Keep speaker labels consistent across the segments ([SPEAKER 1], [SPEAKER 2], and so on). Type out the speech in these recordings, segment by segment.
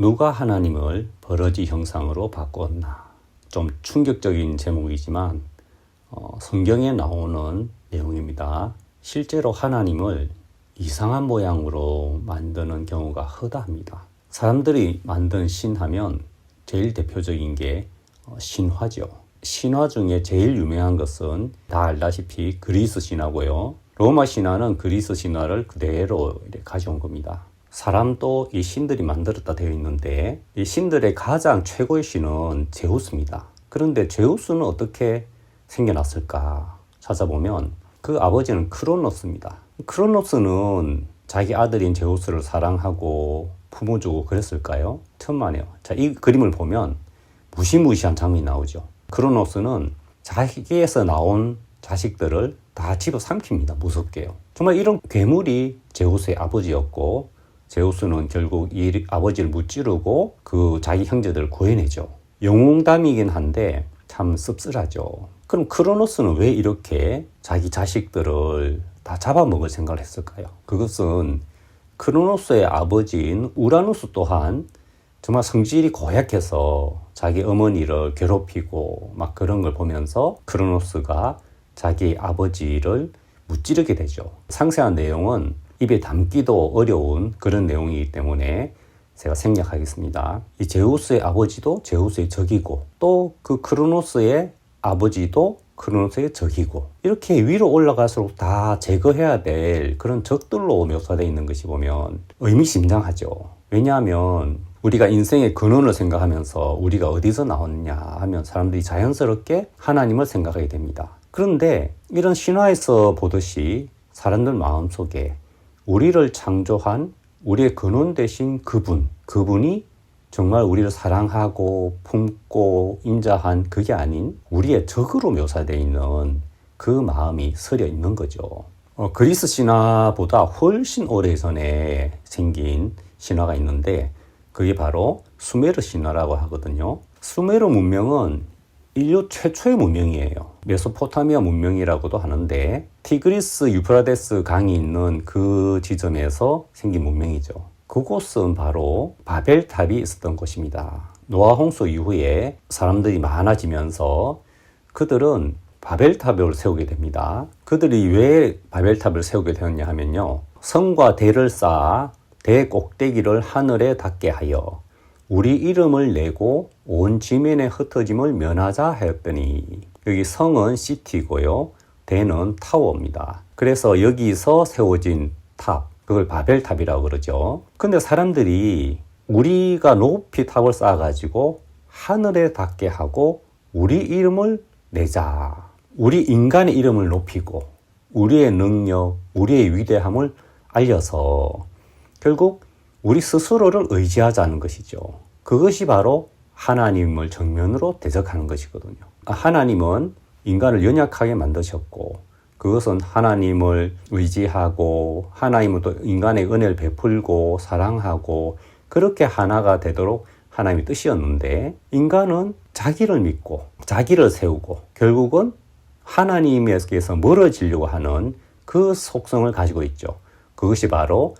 [SPEAKER 1] 누가 하나님을 버러지 형상으로 바꿨나? 좀 충격적인 제목이지만 어, 성경에 나오는 내용입니다. 실제로 하나님을 이상한 모양으로 만드는 경우가 허다합니다. 사람들이 만든 신하면 제일 대표적인 게 어, 신화죠. 신화 중에 제일 유명한 것은 다 알다시피 그리스 신화고요. 로마 신화는 그리스 신화를 그대로 가져온 겁니다. 사람도 이 신들이 만들었다 되어 있는데 이 신들의 가장 최고의 신은 제우스입니다. 그런데 제우스는 어떻게 생겨났을까 찾아보면 그 아버지는 크로노스입니다. 크로노스는 자기 아들인 제우스를 사랑하고 품어주고 그랬을까요? 천만에요. 자, 이 그림을 보면 무시무시한 장면이 나오죠. 크로노스는 자기에서 나온 자식들을 다 집어삼킵니다. 무섭게요. 정말 이런 괴물이 제우스의 아버지였고 제우스는 결국 이 아버지를 무찌르고 그 자기 형제들을 구해내죠. 영웅담이긴 한데 참 씁쓸하죠. 그럼 크로노스는 왜 이렇게 자기 자식들을 다 잡아먹을 생각을 했을까요? 그것은 크로노스의 아버지인 우라누스 또한 정말 성질이 고약해서 자기 어머니를 괴롭히고 막 그런 걸 보면서 크로노스가 자기 아버지를 무찌르게 되죠. 상세한 내용은 입에 담기도 어려운 그런 내용이기 때문에 제가 생략하겠습니다. 이 제우스의 아버지도 제우스의 적이고 또 그 크로노스의 아버지도 크로노스의 적이고 이렇게 위로 올라갈수록 다 제거해야 될 그런 적들로 묘사되어 있는 것이 보면 의미심장하죠. 왜냐하면 우리가 인생의 근원을 생각하면서 우리가 어디서 나왔냐 하면 사람들이 자연스럽게 하나님을 생각하게 됩니다. 그런데 이런 신화에서 보듯이 사람들 마음속에 우리를 창조한 우리의 근원 대신 그분, 그분이 정말 우리를 사랑하고 품고 인자한 그게 아닌 우리의 적으로 묘사되어 있는 그 마음이 서려 있는 거죠. 어, 그리스 신화보다 훨씬 오래전에 생긴 신화가 있는데 그게 바로 수메르 신화라고 하거든요. 수메르 문명은 인류 최초의 문명이에요. 메소포타미아 문명이라고도 하는데 티그리스 유프라데스 강이 있는 그 지점에서 생긴 문명이죠. 그곳은 바로 바벨탑이 있었던 곳입니다. 노아 홍수 이후에 사람들이 많아지면서 그들은 바벨탑을 세우게 됩니다. 그들이 왜 바벨탑을 세우게 되었냐 하면요. 성과 대를 쌓아 대 꼭대기를 하늘에 닿게 하여 우리 이름을 내고 온 지면의 흩어짐을 면하자 하였더니 여기 성은 시티고요. 대는 타워입니다. 그래서 여기서 세워진 탑, 그걸 바벨탑이라고 그러죠. 근데 사람들이 우리가 높이 탑을 쌓아가지고 하늘에 닿게 하고 우리 이름을 내자. 우리 인간의 이름을 높이고 우리의 능력, 우리의 위대함을 알려서 결국 우리 스스로를 의지하자는 것이죠. 그것이 바로 하나님을 정면으로 대적하는 것이거든요. 하나님은 인간을 연약하게 만드셨고 그것은 하나님을 의지하고 하나님은 또 인간의 은혜를 베풀고 사랑하고 그렇게 하나가 되도록 하나님의 뜻이었는데 인간은 자기를 믿고 자기를 세우고 결국은 하나님에게서 멀어지려고 하는 그 속성을 가지고 있죠. 그것이 바로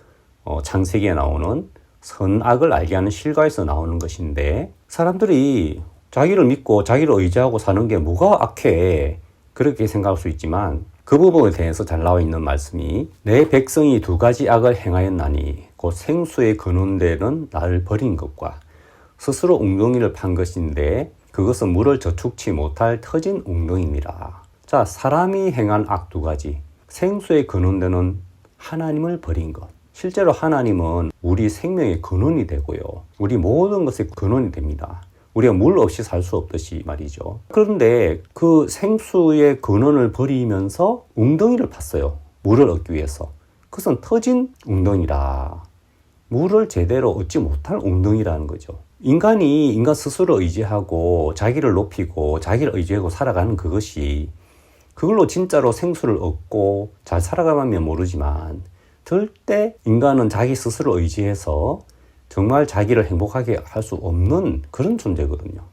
[SPEAKER 1] 어, 창세기에 나오는 선악을 알게 하는 실과에서 나오는 것인데 사람들이 자기를 믿고 자기를 의지하고 사는 게 뭐가 악해 그렇게 생각할 수 있지만 그 부분에 대해서 잘 나와 있는 말씀이 내 백성이 두 가지 악을 행하였나니 곧 생수의 근원되는 나를 버린 것과 스스로 웅덩이를 판 것인데 그것은 물을 저축치 못할 터진 웅덩이니라. 자, 사람이 행한 악 두 가지. 생수의 근원되는 하나님을 버린 것. 실제로 하나님은 우리 생명의 근원이 되고요. 우리 모든 것의 근원이 됩니다. 우리가 물 없이 살 수 없듯이 말이죠. 그런데 그 생수의 근원을 버리면서 웅덩이를 팠어요. 물을 얻기 위해서. 그것은 터진 웅덩이라. 물을 제대로 얻지 못할 웅덩이라는 거죠. 인간이 인간 스스로 의지하고 자기를 높이고 자기를 의지하고 살아가는 그것이 그걸로 진짜로 생수를 얻고 잘 살아가면 모르지만 절대 인간은 자기 스스로 의지해서 정말 자기를 행복하게 할 수 없는 그런 존재거든요.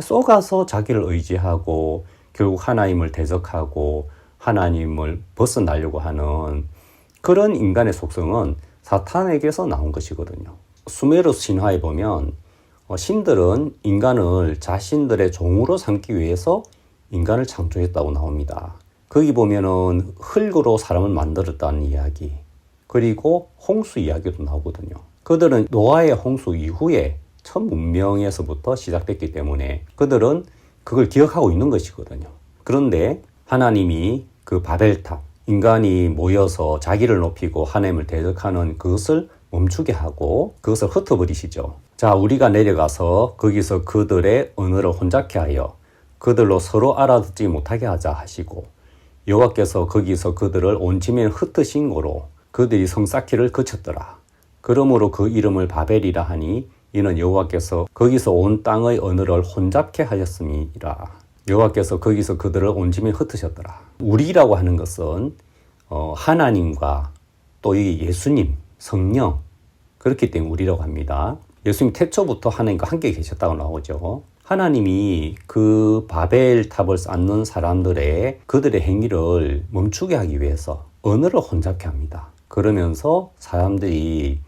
[SPEAKER 1] 쏘가서 자기를 의지하고 결국 하나님을 대적하고 하나님을 벗어나려고 하는 그런 인간의 속성은 사탄에게서 나온 것이거든요. 수메르 신화에 보면 어, 신들은 인간을 자신들의 종으로 삼기 위해서 인간을 창조했다고 나옵니다. 거기 보면은 흙으로 사람을 만들었다는 이야기, 그리고 홍수 이야기도 나오거든요. 그들은 노아의 홍수 이후에 첫 문명에서부터 시작됐기 때문에 그들은 그걸 기억하고 있는 것이거든요. 그런데 하나님이 그 바벨탑, 인간이 모여서 자기를 높이고 하나님을 대적하는 그것을 멈추게 하고 그것을 흩어버리시죠. 자, 우리가 내려가서 거기서 그들의 언어를 혼잡케 하여 그들로 서로 알아듣지 못하게 하자 하시고 여호와께서 거기서 그들을 온 지면 흩으신 거로 그들이 성 쌓기를 그쳤더라. 그러므로 그 이름을 바벨이라 하니 이는 여호와께서 거기서 온 땅의 언어를 혼잡케 하셨음이라. 여호와께서 거기서 그들을 온짐에 흩으셨더라. 우리라고 하는 것은 어, 하나님과 또 이 예수님, 성령 그렇기 때문에 우리라고 합니다. 예수님 태초부터 하나님과 함께 계셨다고 나오죠. 하나님이 그 바벨 탑을 쌓는 사람들의 그들의 행위를 멈추게 하기 위해서 언어를 혼잡케 합니다. 그러면서 사람들이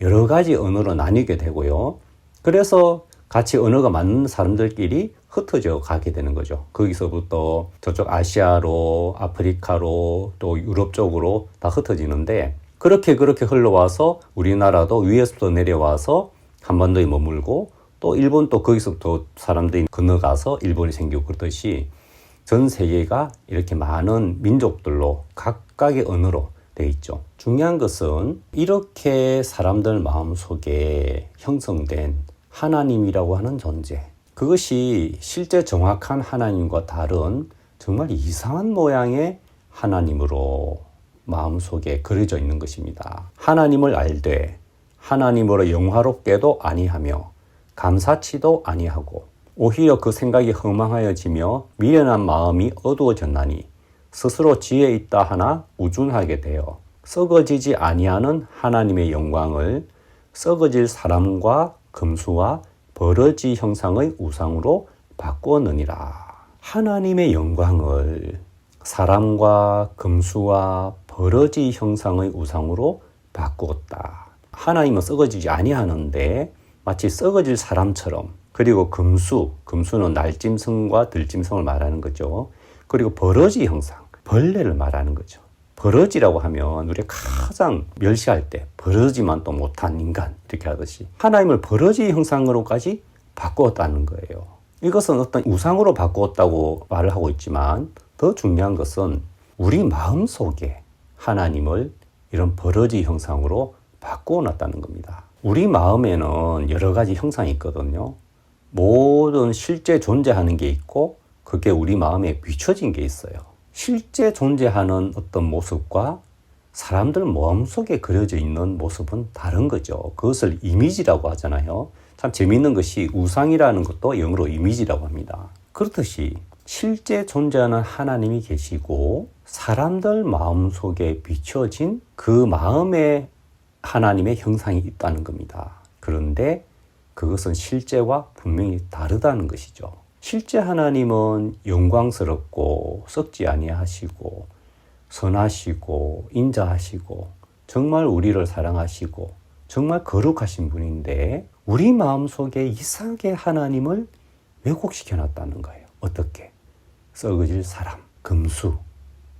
[SPEAKER 1] 여러 가지 언어로 나뉘게 되고요. 그래서 같이 언어가 맞는 사람들끼리 흩어져 가게 되는 거죠. 거기서부터 저쪽 아시아로, 아프리카로, 또 유럽 쪽으로 다 흩어지는데 그렇게 그렇게 흘러와서 우리나라도 위에서부터 내려와서 한반도에 머물고 또 일본 또 거기서부터 사람들이 건너가서 일본이 생기고 그러듯이 전 세계가 이렇게 많은 민족들로 각각의 언어로 돼 있죠. 중요한 것은 이렇게 사람들 마음 속에 형성된 하나님이라고 하는 존재. 그것이 실제 정확한 하나님과 다른 정말 이상한 모양의 하나님으로 마음속에 그려져 있는 것입니다. 하나님을 알되 하나님으로 영화롭게도 아니하며 감사치도 아니하고 오히려 그 생각이 허망하여지며 미련한 마음이 어두워졌나니 스스로 지혜 있다 하나 우준하게 되어 썩어지지 아니하는 하나님의 영광을 썩어질 사람과 금수와 버러지 형상의 우상으로 바꾸었느니라. 하나님의 영광을 사람과 금수와 버러지 형상의 우상으로 바꾸었다. 하나님은 썩어지지 아니하는데 마치 썩어질 사람처럼 그리고 금수, 금수는 날짐승과 들짐승을 말하는 거죠. 그리고 버러지 형상, 벌레를 말하는 거죠. 버러지라고 하면 우리가 가장 멸시할 때 버러지만 또 못한 인간 이렇게 하듯이 하나님을 버러지 형상으로까지 바꾸었다는 거예요. 이것은 어떤 우상으로 바꾸었다고 말을 하고 있지만 더 중요한 것은 우리 마음 속에 하나님을 이런 버러지 형상으로 바꾸어 놨다는 겁니다. 우리 마음에는 여러 가지 형상이 있거든요. 모든 실제 존재하는 게 있고 그게 우리 마음에 비춰진 게 있어요. 실제 존재하는 어떤 모습과 사람들 마음속에 그려져 있는 모습은 다른 거죠. 그것을 이미지라고 하잖아요. 참 재미있는 것이 우상이라는 것도 영어로 이미지라고 합니다. 그렇듯이 실제 존재하는 하나님이 계시고 사람들 마음속에 비춰진 그 마음에 하나님의 형상이 있다는 겁니다. 그런데 그것은 실제와 분명히 다르다는 것이죠. 실제 하나님은 영광스럽고 썩지 아니하시고 선하시고 인자하시고 정말 우리를 사랑하시고 정말 거룩하신 분인데 우리 마음속에 이상하게 하나님을 왜곡시켜 놨다는 거예요. 어떻게? 썩어질 사람, 금수,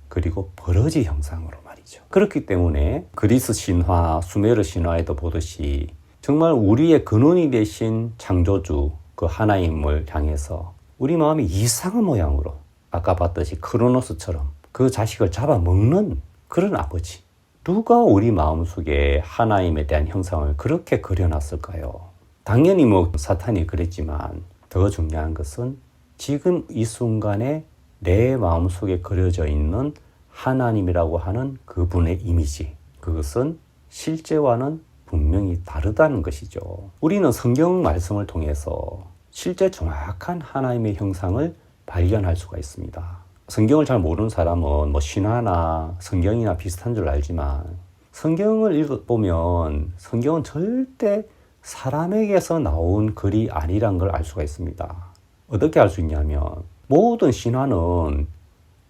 [SPEAKER 1] 그리고 버러지 형상으로 말이죠. 그렇기 때문에 그리스 신화, 수메르 신화에도 보듯이 정말 우리의 근원이 되신 창조주 그 하나님을 향해서 우리 마음이 이상한 모양으로 아까 봤듯이 크로노스처럼 그 자식을 잡아먹는 그런 아버지. 누가 우리 마음속에 하나님에 대한 형상을 그렇게 그려놨을까요? 당연히 뭐 사탄이 그랬지만 더 중요한 것은 지금 이 순간에 내 마음속에 그려져 있는 하나님이라고 하는 그분의 이미지. 그것은 실제와는 분명히 다르다는 것이죠. 우리는 성경 말씀을 통해서 실제 정확한 하나님의 형상을 발견할 수가 있습니다. 성경을 잘 모르는 사람은 뭐 신화나 성경이나 비슷한 줄 알지만 성경을 읽어보면 성경은 절대 사람에게서 나온 글이 아니란 걸 알 수가 있습니다. 어떻게 알 수 있냐면 모든 신화는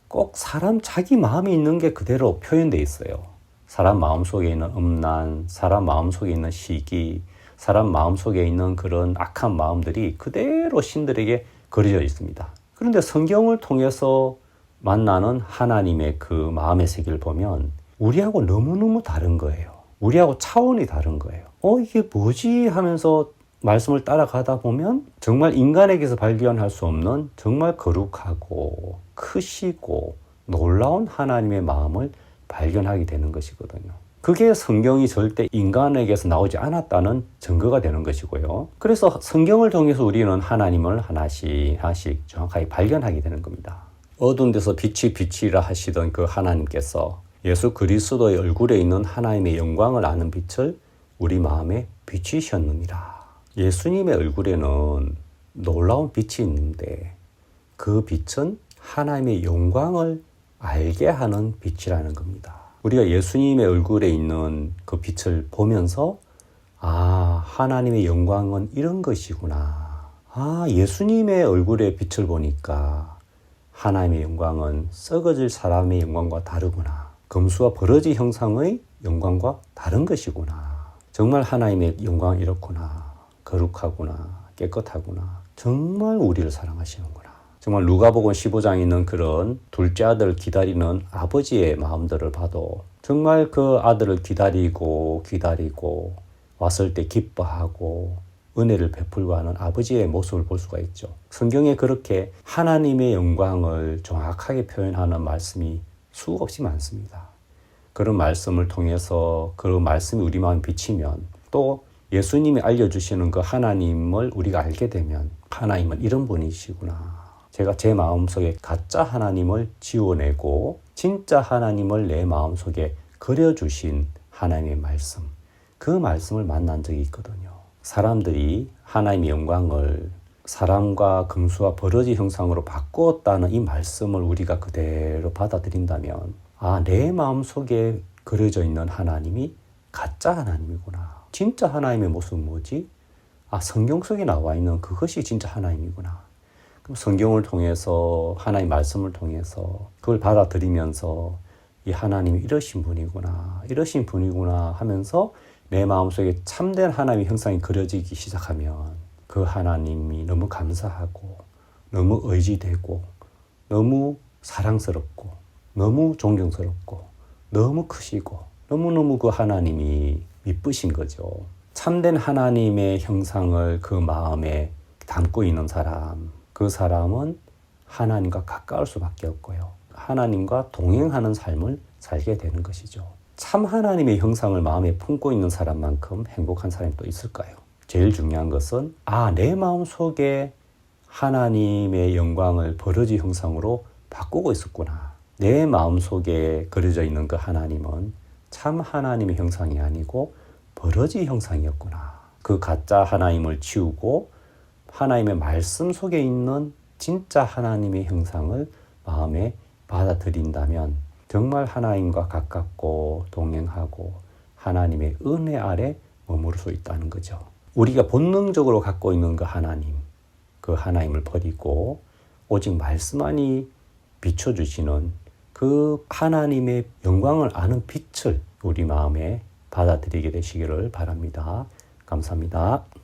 [SPEAKER 1] 꼭 사람 자기 마음이 있는 게 그대로 표현되어 있어요. 사람 마음 속에 있는 음란, 사람 마음 속에 있는 시기, 사람 마음속에 있는 그런 악한 마음들이 그대로 신들에게 그려져 있습니다. 그런데 성경을 통해서 만나는 하나님의 그 마음의 세계를 보면 우리하고 너무너무 다른 거예요. 우리하고 차원이 다른 거예요. 어, 이게 뭐지 하면서 말씀을 따라가다 보면 정말 인간에게서 발견할 수 없는 정말 거룩하고 크시고 놀라운 하나님의 마음을 발견하게 되는 것이거든요. 그게 성경이 절대 인간에게서 나오지 않았다는 증거가 되는 것이고요. 그래서 성경을 통해서 우리는 하나님을 하나씩 하나씩 정확하게 발견하게 되는 겁니다. 어두운 데서 빛이 빛이라 하시던 그 하나님께서 예수 그리스도의 얼굴에 있는 하나님의 영광을 아는 빛을 우리 마음에 비추셨느니라. 예수님의 얼굴에는 놀라운 빛이 있는데 그 빛은 하나님의 영광을 알게 하는 빛이라는 겁니다. 우리가 예수님의 얼굴에 있는 그 빛을 보면서 아, 하나님의 영광은 이런 것이구나. 아, 예수님의 얼굴에 빛을 보니까 하나님의 영광은 썩어질 사람의 영광과 다르구나. 금수와 버러지 형상의 영광과 다른 것이구나. 정말 하나님의 영광은 이렇구나. 거룩하구나. 깨끗하구나. 정말 우리를 사랑하시는구나. 정말 누가복음 15장에 있는 그런 둘째 아들을 기다리는 아버지의 마음들을 봐도 정말 그 아들을 기다리고 기다리고 왔을 때 기뻐하고 은혜를 베풀고 하는 아버지의 모습을 볼 수가 있죠. 성경에 그렇게 하나님의 영광을 정확하게 표현하는 말씀이 수없이 많습니다. 그런 말씀을 통해서 그 말씀이 우리 마음에 비치면 또 예수님이 알려주시는 그 하나님을 우리가 알게 되면 하나님은 이런 분이시구나. 제가 제 마음속에 가짜 하나님을 지워내고 진짜 하나님을 내 마음속에 그려주신 하나님의 말씀. 그 말씀을 만난 적이 있거든요. 사람들이 하나님의 영광을 사람과 금수와 버러지 형상으로 바꾸었다는 이 말씀을 우리가 그대로 받아들인다면 아, 내 마음 속에 그려져 있는 하나님이 가짜 하나님이구나. 진짜 하나님의 모습은 뭐지? 아, 성경 속에 나와 있는 그것이 진짜 하나님이구나. 그럼 성경을 통해서 하나님 말씀을 통해서 그걸 받아들이면서 이 하나님이 이러신 분이구나, 이러신 분이구나 하면서 내 마음속에 참된 하나님의 형상이 그려지기 시작하면 그 하나님이 너무 감사하고 너무 의지되고 너무 사랑스럽고 너무 존경스럽고 너무 크시고 너무너무 그 하나님이 미쁘신 거죠. 참된 하나님의 형상을 그 마음에 담고 있는 사람, 그 사람은 하나님과 가까울 수밖에 없고요. 하나님과 동행하는 삶을 살게 되는 것이죠. 참 하나님의 형상을 마음에 품고 있는 사람만큼 행복한 사람이 또 있을까요? 제일 중요한 것은 아, 내 마음 속에 하나님의 영광을 버러지 형상으로 바꾸고 있었구나. 내 마음 속에 그려져 있는 그 하나님은 참 하나님의 형상이 아니고 버러지 형상이었구나. 그 가짜 하나님을 치우고 하나님의 말씀 속에 있는 진짜 하나님의 형상을 마음에 받아들인다면 정말 하나님과 가깝고 동행하고 하나님의 은혜 아래 머무를 수 있다는 거죠. 우리가 본능적으로 갖고 있는 그 하나님, 그 하나님을 버리고 오직 말씀만이 비춰주시는 그 하나님의 영광을 아는 빛을 우리 마음에 받아들이게 되시기를 바랍니다. 감사합니다.